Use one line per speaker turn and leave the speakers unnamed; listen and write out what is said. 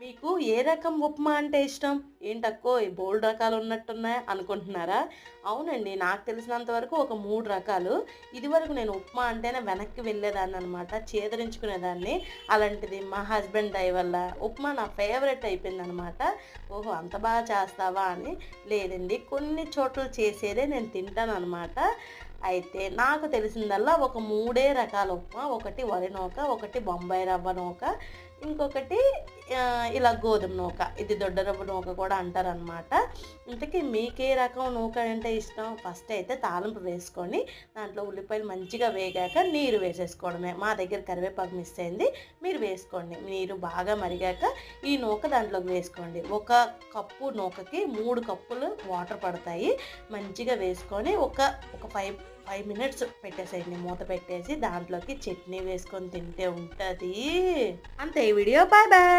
మీకు ఏ రకం ఉప్మా అంటే ఇష్టం? ఏంటక్కో ఈ బోల్డ్ రకాలు ఉన్నట్టున్నాయి అనుకుంటున్నారా? అవునండి నాకు తెలిసినంత వరకు ఒక మూడు రకాలు. ఇదివరకు నేను ఉప్మా అంటేనే వెనక్కి వెళ్ళేదాన్ని అనమాట చేదరించుకునేదాన్ని. అలాంటిది మా హస్బెండ్ దయ వల్ల ఉప్మా నా ఫేవరెట్ అయిపోయింది అనమాట ఓహో అంత బాగా చేస్తావా అని? లేదండి కొన్ని చోట్ల చేసేదే నేను తింటాను అనమాట అయితే నాకు తెలిసిందల్లా ఒక మూడే రకాల ఉప్మా ఒకటి వరి నూక ఒకటి బొంబాయి రవ్వ నూక ఇంకొకటి ఇలా గోధుమ నూక ఇది దొడ్డ రవ్వ నూక కూడా అంటారనమాట ఇంతకీ మీకే రకం నూక అంటే ఇష్టం? ఫస్ట్ అయితే తాలింపు వేసుకొని దాంట్లో ఉల్లిపాయలు మంచిగా వేగాక నీరు వేసేసుకోవడమే. మా దగ్గర కరివేపాకు మిస్ అయింది మీరు వేసుకోండి. నీరు బాగా మరిగాక ఈ నూక దాంట్లోకి వేసుకోండి. ఒక కప్పు నూకకి మూడు కప్పులు వాటర్ పడతాయి. మంచిగా వేసుకొని ఒక ఒక ఫైవ్ ఫైవ్ మినిట్స్ పెట్టేసేయండి. మూత పెట్టేసి దాంట్లోకి చట్నీ వేసుకొని తింటే ఉంటుంది. అంతే ఈ వీడియో. Bye bye